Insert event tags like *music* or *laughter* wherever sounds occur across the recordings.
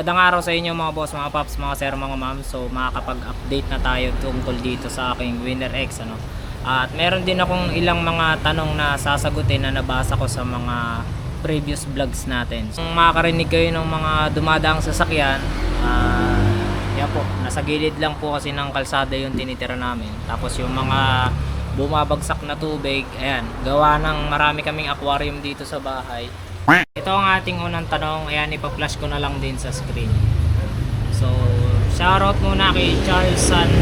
Magandang araw sa inyo mga boss, mga paps, mga sir, mga ma'am. So makakapag-update na tayo tungkol dito sa aking Winner X ano. At meron din akong ilang mga tanong na sasagutin na nabasa ko sa mga previous vlogs natin. Kung makakarinig kayo ng mga dumadaang sasakyan, ah yan po, nasa gilid lang po kasi ng kalsada yung tinitira namin. Tapos yung mga bumabagsak na tubig, ayan, gawa ng marami kaming aquarium dito sa bahay. Ito ang ating unang tanong. Ayan, ipa-flash ko na lang din sa screen. So, shoutout muna kay Charles San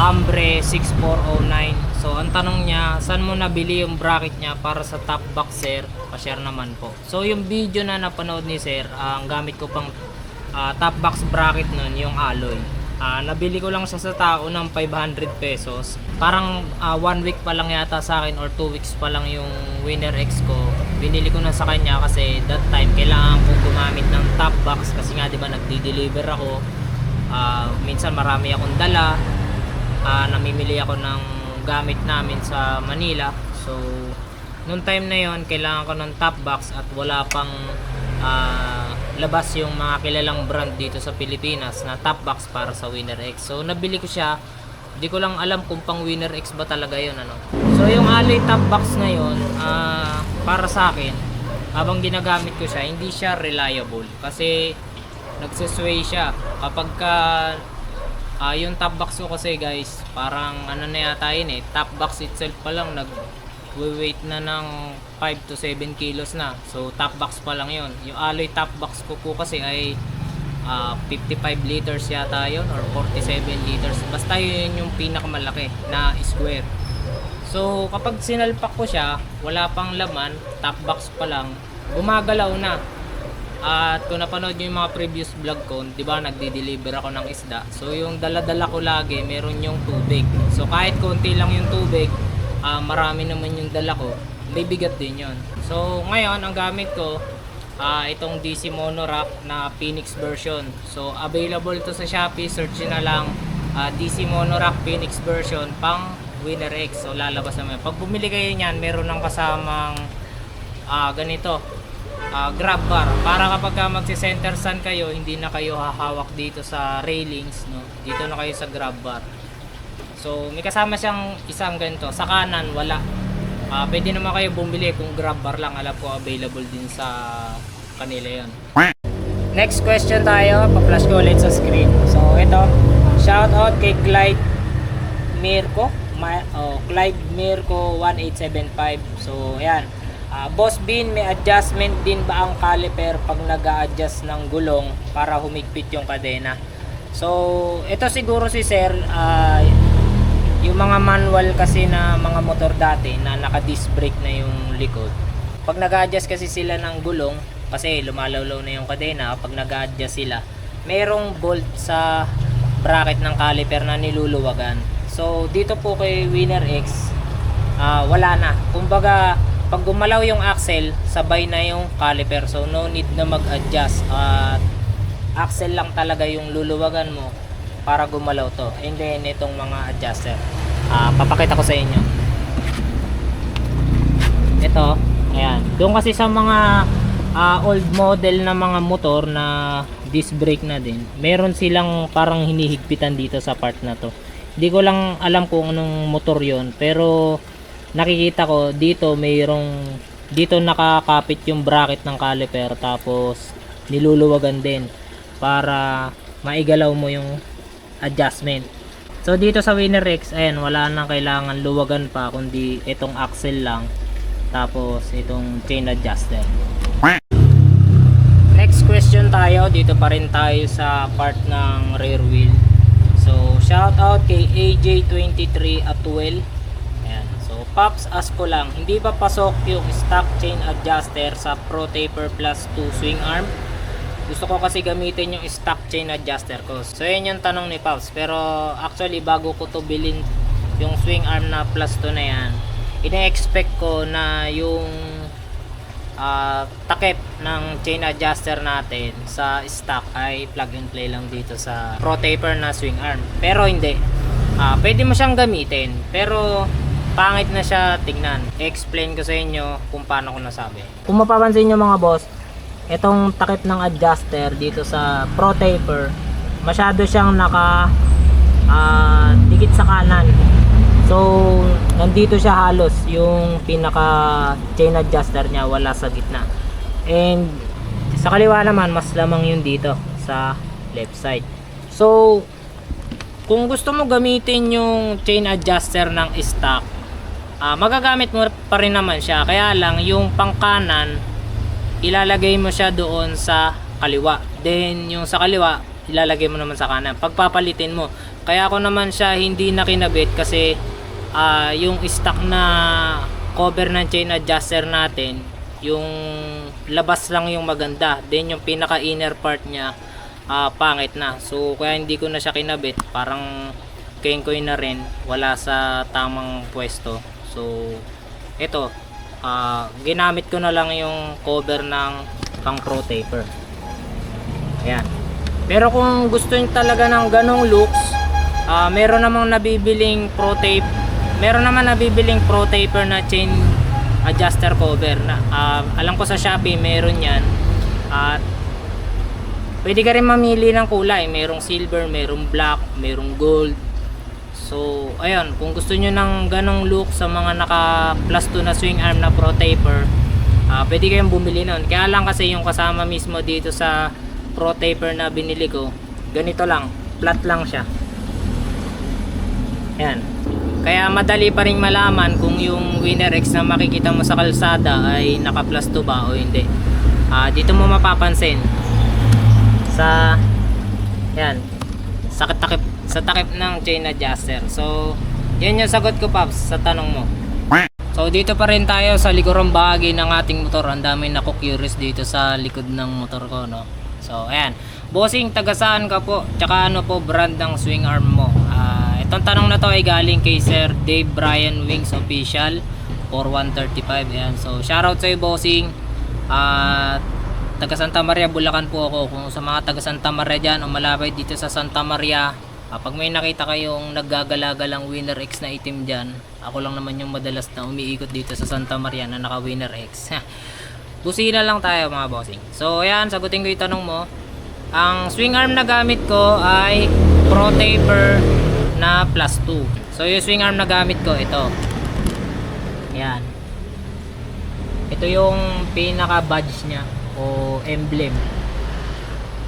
Hambre 6409. So, ang tanong niya, saan mo nabili yung bracket niya para sa top box, sir? Pa-share naman po. So, yung video na napanood ni sir, ah, ang gamit ko pang ah, top box bracket nun, yung alloy. Ah, nabili ko lang siya sa tao ng 500 pesos. Parang one week pa lang yata sa akin or two weeks pa lang yung Winner X ko. Binili ko na sa kanya kasi that time kailangan ko gumamit ng top box kasi nga 'di ba nagdi-deliver ako. Ah, minsan marami akong dala. Ah, namimili ako ng gamit namin sa Manila. So noong time na yon kailangan ko ng top box at wala pang ah, labas yung mga kilalang brand dito sa Pilipinas na top box para sa Winner X. So nabili ko siya. Di ko lang alam kung pang Winner X ba talaga yon ano. So yung alloy top box na yon ah, para sa akin habang ginagamit ko siya, hindi siya reliable kasi nagsisway siya. Kapag ka ah, yung top box ko kasi guys, parang ano na yata yun eh, top box itself pa lang nag weight na ng 5 to 7 kilos na. So top box pa lang yon. Yung alloy top box ko po kasi ay ah, 55 liters yata yun or 47 liters. Basta yun yung pinakamalaki na square. So kapag sinalpak ko siya, wala pang laman, top box pa lang, gumagalaw na. At kung napanood nyo yung mga previous vlog ko, di ba nagdi-deliver ako ng isda. So yung dala-dala ko lagi, meron yung tubig. So kahit konti lang yung tubig, ah, marami naman yung dala ko, may bigat din yon. So ngayon, ang gamit ko, ah, itong DC Monorack na Phoenix version. So available to sa Shopee, search na lang ah, DC Monorack Phoenix version pang Winner X. So lalabas naman. Pag bumili kayo niyan, meron ng kasamang ah, ganito ah, grab bar. Para kapag ka magsi-center stand kayo hindi na kayo hahawak dito sa railings no? Dito na kayo sa grab bar. So may kasama siyang isang ganito. Sa kanan wala. Ah, pwede naman kayo bumili kung grab bar lang. Alam ko available din sa kanila yon next question tayo. Pa-flash ko ulit sa screen. So ito. Shout out kay Clyde Mirko Ma- oh, Clyde Mirko 1875 so ayan Ah, Boss Bean, may adjustment din ba ang caliper pag nag adjust ng gulong para humigpit yung kadena? So, ito siguro si Sir, ah, yung mga manual kasi na mga motor dati na naka-disc brake na yung likod. Pag nag adjust kasi sila ng gulong, kasi lumalawlaw na yung kadena, pag nag adjust sila, merong bolt sa bracket ng caliper na niluluwagan. So, dito po kay Winner X, ah, wala na. Kumbaga, pag gumalaw yung axle, sabay na yung caliper. So, no need na mag-adjust. At axle lang talaga yung luluwagan mo para gumalaw to. And then, itong mga adjuster. Ah, papakita ko sa inyo. Ito, ayan. Doon kasi sa mga ah, old model na mga motor na disc brake na din, meron silang parang hinihigpitan dito sa part na to. Hindi ko lang alam kung anong motor yon pero nakikita ko dito mayroong dito nakakapit yung bracket ng caliper tapos niluluwagan din para maigalaw mo yung adjustment. So dito sa Winner X, ayan, wala nang kailangan luwagan pa kundi itong axle lang tapos itong chain adjuster. Next question tayo, dito pa rin tayo sa part ng rear wheel. So shout out kay AJ23 at 12 Ayan. So, Pops, ask ko lang, hindi ba pasok yung stock chain adjuster sa Pro Taper Plus 2 swing arm? Gusto ko kasi gamitin yung stock chain adjuster ko. So, yun yung tanong ni Pops. Pero, actually, bago ko to bilhin yung swing arm na plus 2 na yan, ina-expect ko na yung ah, takip ng chain adjuster natin sa stock ay plug and play lang dito sa Pro Taper na swing arm. Pero hindi. Ah, pwede mo siyang gamitin. Pero pangit na siya tignan. I-explain ko sa inyo kung paano ko nasabi. Kung mapapansin nyo mga boss, itong takip ng adjuster dito sa Pro Taper, masyado siyang naka ah, dikit sa kanan. So, nandito siya halos yung pinaka chain adjuster niya wala sa gitna. And sa kaliwa naman mas lamang yun dito sa left side. So, kung gusto mo gamitin yung chain adjuster ng stock, ah, magagamit mo pa rin naman siya. Kaya lang yung pangkanan ilalagay mo siya doon sa kaliwa. Then yung sa kaliwa ilalagay mo naman sa kanan. Pagpapalitin mo. Kaya ako naman siya hindi nakinabit kasi ah, yung stock na cover ng chain adjuster natin yung labas lang yung maganda. Then yung pinaka inner part niya ah, pangit na. So kaya hindi ko na siya kinabit. Parang kenkoy na rin. Wala sa tamang pwesto. So ito ah, ginamit ko na lang yung cover ng pang pro taper. Ayan. Pero kung gusto niyo talaga ng ganong looks, ah, meron namang nabibiling pro tape. Meron naman nabibiling pro taper na chain adjuster cover na ah, alam ko sa Shopee meron 'yan. At pwede ka rin mamili ng kulay. Merong silver, merong black, merong gold. So, ayun, kung gusto nyo ng ganong look sa mga naka plus 2 na swing arm na pro taper, ah pwede kayong bumili nun. Kaya lang kasi yung kasama mismo dito sa pro taper na binili ko, ganito lang, flat lang siya. Yan. Kaya madali pa rin malaman kung yung Winner X na makikita mo sa kalsada ay naka plus 2 ba o hindi. Ah, dito mo mapapansin sa yan sa takip sa takip ng chain adjuster. So, yan yung sagot ko Paps sa tanong mo. So, dito pa rin tayo sa likurang bahagi ng ating motor. Ang dami na curious dito sa likod ng motor ko, no? So, ayan. Bossing, taga saan ka po? Tsaka ano po brand ng swing arm mo? Itong tanong na to ay galing kay Sir Dave Brian Wings Official for 135. Ayan. So, shoutout sa iyo, Bossing. At taga Santa Maria, Bulacan po ako. Kung sa mga taga Santa Maria dyan o malapit dito sa Santa Maria, ah, pag may nakita kayong naggagalaga lang Winner X na itim dyan, ako lang naman yung madalas na umiikot dito sa Santa Maria na naka Winner X. *laughs* Busina lang tayo mga bossing. So ayan, sagutin ko yung tanong mo. Ang swing arm na gamit ko ay Pro Taper na plus 2. So yung swing arm na gamit ko, ito. Ayan. Ito yung pinaka badge niya o emblem.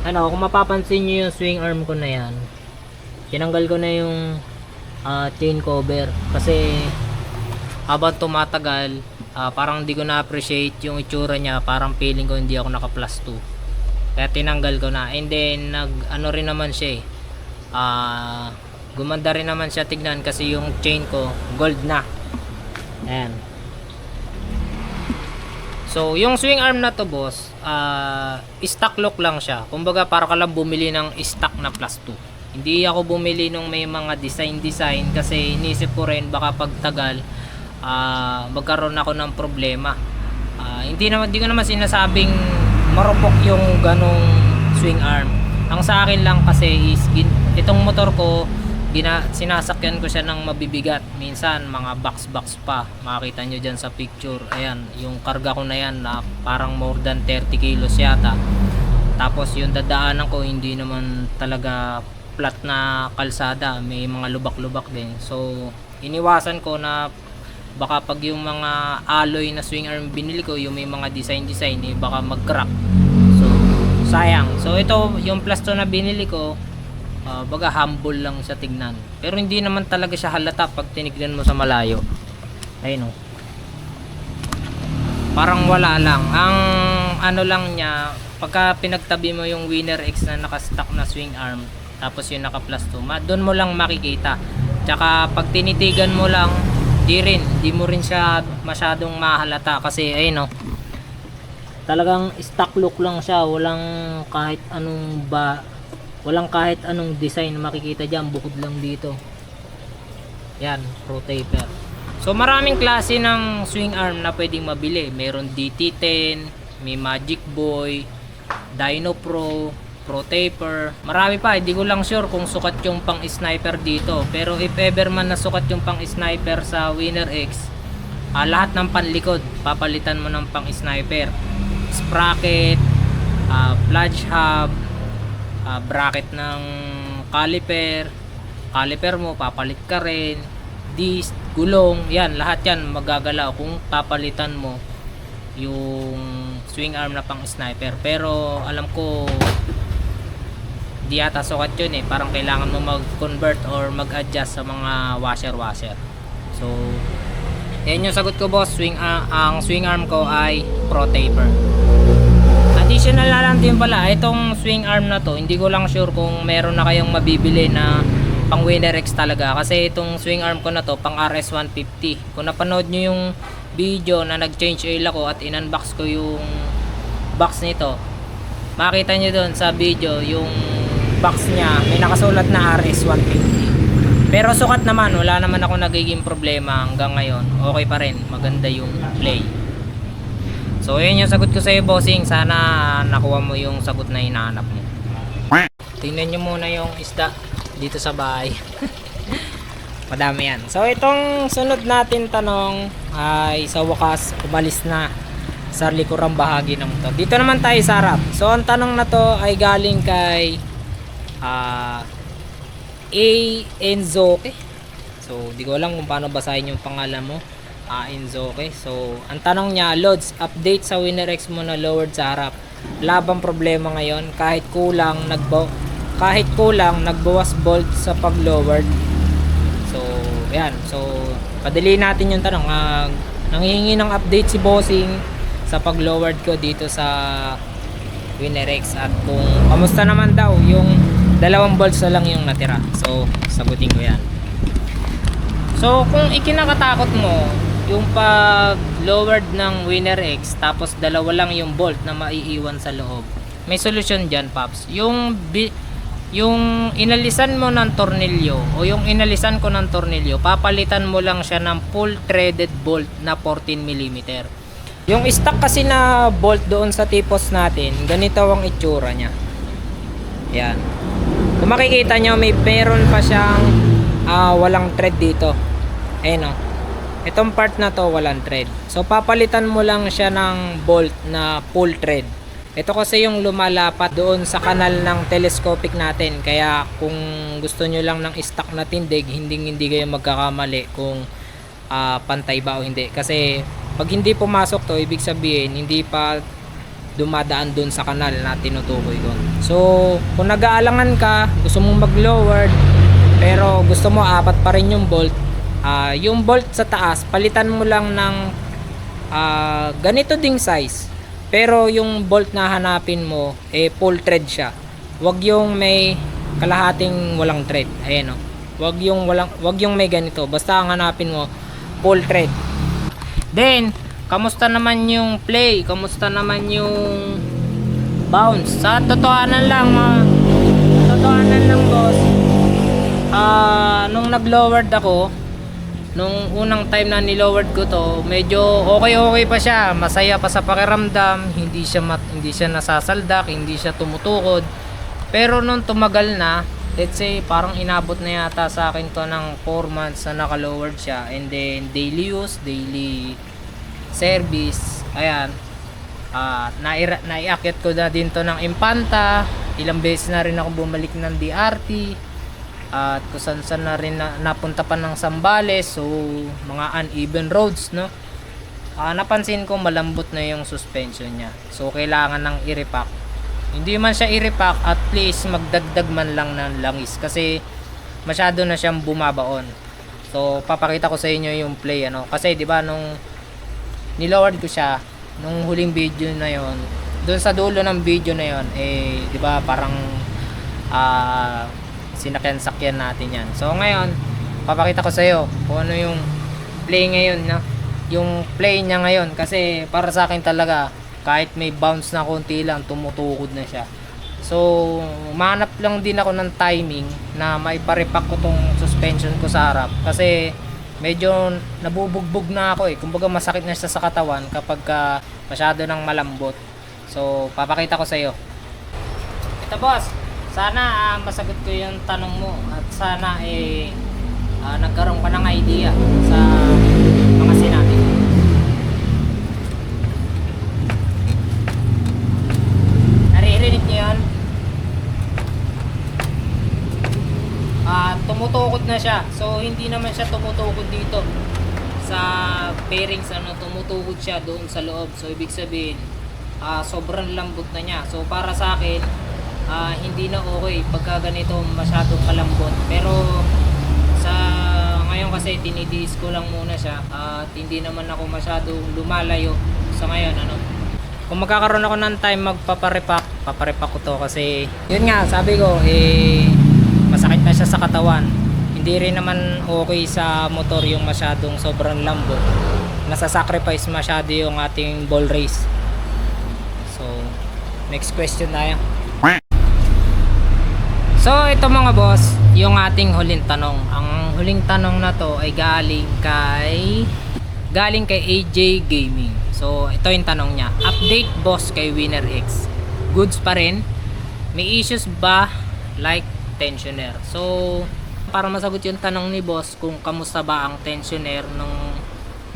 Ano, kung mapapansin niyo yung swing arm ko na yan, tinanggal ko na yung ah, chain cover kasi habang tumatagal, ah, parang hindi ko na-appreciate yung itsura niya, parang feeling ko hindi ako naka plus 2. Kaya tinanggal ko na. And then nag ano rin naman siya eh. Ah, gumanda rin naman siya tignan kasi yung chain ko gold na. Ayan. So, yung swing arm na to, boss, ah stock lock lang siya. Kumbaga, para ka lang bumili ng stock na plus 2. Hindi ako bumili nung may mga design-design kasi inisip ko rin baka pagtagal ah magkaroon ako ng problema. Ah, hindi naman, hindi ko naman sinasabing marupok yung ganong swing arm. Ang sa akin lang kasi is itong motor ko gina, sinasakyan ko siya ng mabibigat. Minsan, mga box-box pa. Makita nyo dyan sa picture. Ayan, yung karga ko na yan na parang more than 30 kilos yata. Tapos yung dadaanan ko hindi naman talaga flat na kalsada. May mga lubak-lubak din. So, iniwasan ko na baka pag yung mga alloy na swing arm binili ko, yung may mga design-design, eh, baka mag-crack. So, sayang. So, ito, yung plus 2 na binili ko, Ah, baga humble lang siya tignan. Pero hindi naman talaga siya halata pag tinignan mo sa malayo. Ayun oh. Parang wala lang. Ang ano lang niya, pagka pinagtabi mo yung Winner X na naka-stock na swing arm, tapos yung naka plus 2, ma doon mo lang makikita. Tsaka pag tinitigan mo lang, di rin, di mo rin siya masyadong mahalata kasi ayun oh. Talagang stock look lang siya, walang kahit anong ba walang kahit anong design na makikita dyan bukod lang dito. Yan pro taper. So maraming klase ng swing arm na pwedeng mabili. Meron DT10 may Magic Boy Dino Pro Pro Taper. Marami pa hindi ko lang sure kung sukat yung pang sniper dito. Pero if ever man nasukat yung pang sniper sa Winner X ah, lahat ng panlikod papalitan mo ng pang sniper. Sprocket ah, flange hub, ah, bracket ng caliper, caliper mo, papalit ka rin, disc, gulong, yan, lahat yan magagalaw kung papalitan mo yung swing arm na pang sniper. Pero alam ko di yata sukat yun eh. Parang kailangan mo mag-convert or mag-adjust sa mga washer-washer. So, yan yung sagot ko boss. Swing, ah, ang swing arm ko ay Pro Taper. Additional na lang din pala, itong swing arm na to, hindi ko lang sure kung meron na kayong mabibili na pang Winner X talaga. Kasi itong swing arm ko na to, pang RS150. Kung napanood nyo yung video na nag-change oil ako at in-unbox ko yung box nito, makita nyo doon sa video yung box niya, may nakasulat na RS150. Pero sukat naman, wala naman ako nagiging problema hanggang ngayon. Okay pa rin, maganda yung play. So, yun yung sagot ko sa iyo, bossing. Sana nakuha mo yung sagot na hinahanap mo. Tingnan nyo muna yung isda dito sa bahay. *laughs* Madami yan. So, itong sunod natin tanong ay sa wakas, umalis na sa likurang bahagi ng motor. Dito naman tayo sa harap. So, ang tanong na to ay galing kay ah A. Enzoke. So, di ko alam kung paano basahin yung pangalan mo. A. Enzoke. So, ang tanong niya, Lods, update sa Winner X mo na lowered sa harap. Labang problema ngayon kahit kulang nagbo kahit kulang nagbawas bolt sa pag-lowered. So, yan. So, padali natin yung tanong. Uh, nanghihingi ng update si Bossing sa pag-lowered ko dito sa Winner X at kung kamusta naman daw yung dalawang bolts na lang yung natira. So, sagutin ko yan. So, kung ikinakatakot mo yung pag lowered ng Winner X tapos dalawa lang yung bolt na maiiwan sa loob. May solusyon diyan, Paps. Yung bi- yung inalisan mo ng tornilyo o yung inalisan ko ng tornilyo, papalitan mo lang siya ng full threaded bolt na 14 mm. Yung stock kasi na bolt doon sa tipos natin, ganito ang itsura niya. Yan. Kung makikita nyo, may meron pa siyang ah, walang thread dito. Ayun o. Itong part na to, walang thread. So, papalitan mo lang siya ng bolt na full thread. Ito kasi yung lumalapat doon sa kanal ng telescopic natin. Kaya kung gusto nyo lang ng stock na tindig, hindi hindi kayo magkakamali kung ah, pantay ba o hindi. Kasi pag hindi pumasok to, ibig sabihin hindi pa dumadaan doon sa kanal na tinutukoy ko. So, kung nag-aalangan ka, gusto mong mag-lowered, pero gusto mo apat pa rin yung bolt, ah, yung bolt sa taas, palitan mo lang ng ah, ganito ding size. Pero yung bolt na hanapin mo, eh full thread siya. Wag yung may kalahating walang thread. Ayan o. Wag yung walang wag yung may ganito. Basta ang hanapin mo full thread. Then, kamusta naman yung play? Kamusta naman yung bounce? Sa totohanan lang, mga totohanan lang boss. Ah, nung nag-lowered ako, nung unang time na nilowered ko to, medyo okay okay pa siya, masaya pa sa pakiramdam, hindi siya mat, hindi siya nasasaldak, hindi siya tumutukod. Pero nung tumagal na, let's say parang inabot na yata sa akin to ng 4 months na naka-lowered siya and then daily use, daily service, ayan. Ah, naira, naiakit ko na din to ng Impanta. Ilang beses na rin ako bumalik ng DRT at kung saan na rin na, napunta pa ng Sambales so mga uneven roads no? Ah, napansin ko malambot na yung suspension niya. So kailangan ng i-repack. Hindi man siya i-repack at least magdagdag man lang ng langis. Kasi masyado na siyang bumabaon. So papakita ko sa inyo yung play ano? Kasi di ba nung nilowered ko siya nung huling video na yon doon sa dulo ng video na yon eh di ba parang ah sinakyan-sakyan natin yan. So ngayon, papakita ko sa iyo kung ano yung play ngayon na yung play niya ngayon kasi para sa akin talaga kahit may bounce na konti lang tumutukod na siya. So, manap lang din ako ng timing na maiparepack ko tong suspension ko sa harap kasi medyo nabubugbog na ako eh. Kumbaga masakit na siya sa katawan kapag ka masyado nang malambot. So, papakita ko sa iyo. Ito boss, sana uh, masagot ko yung tanong mo at sana eh uh, nagkaroon ka ng idea sa mga sinabi ko. Naririnig niyo yun? Uh, tumutukod na siya. So hindi naman siya tumutukod dito sa bearings ano tumutukod siya doon sa loob. So ibig sabihin uh, sobrang lambot na niya. So para sa akin ah, hindi na okay pagka ganito masyadong kalambot. Pero sa ngayon kasi tinidiis ko lang muna siya at hindi naman ako masyadong lumalayo sa ngayon ano. Kung magkakaroon ako ng time magpaparepack paparepack ko to kasi yun nga sabi ko eh masakit na siya sa katawan. Hindi rin naman okay sa motor yung masyadong sobrang lambot. Nasa-sacrifice masyado yung ating ball race. So next question tayo So ito mga boss, yung ating huling tanong. Ang huling tanong na to ay galing kay galing kay AJ Gaming. So ito yung tanong niya. Update boss kay Winner X. Goods pa rin? May issues ba like tensioner? So para masagot yung tanong ni boss kung kamusta ba ang tensioner nung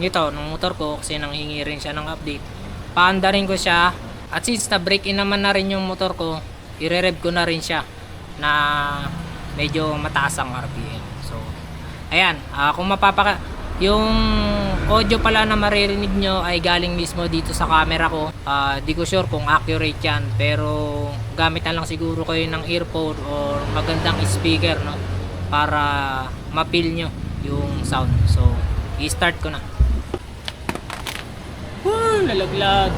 nito, nung motor ko kasi nanghingi rin siya ng update. Paanda rin ko siya at since na break in naman na rin yung motor ko, ire-rev ko na rin siya na medyo mataas ang RPM. So, ayan, ah, kung mapapaka yung audio pala na maririnig nyo ay galing mismo dito sa camera ko. Ah, di ko sure kung accurate yan, pero gamit na lang siguro kayo ng earphone or magandang speaker no para mapil nyo yung sound. So, i-start ko na. Woo, lalaglag.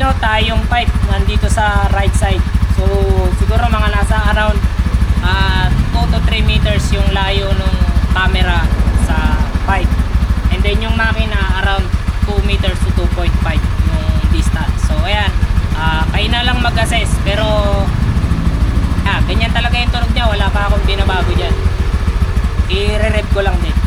Ha, yung pipe nandito sa right side. So, siguro mga nasa around ah 2 to 3 meters yung layo ng camera sa pipe. And then yung makina around 2 meters to 2.5 yung distance. So, ayan. ah kayo na lang mag-assess. Pero, ah, ganyan talaga yung tunog niya. Wala pa akong binabago dyan. I-re-rev ko lang din.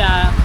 siya uh,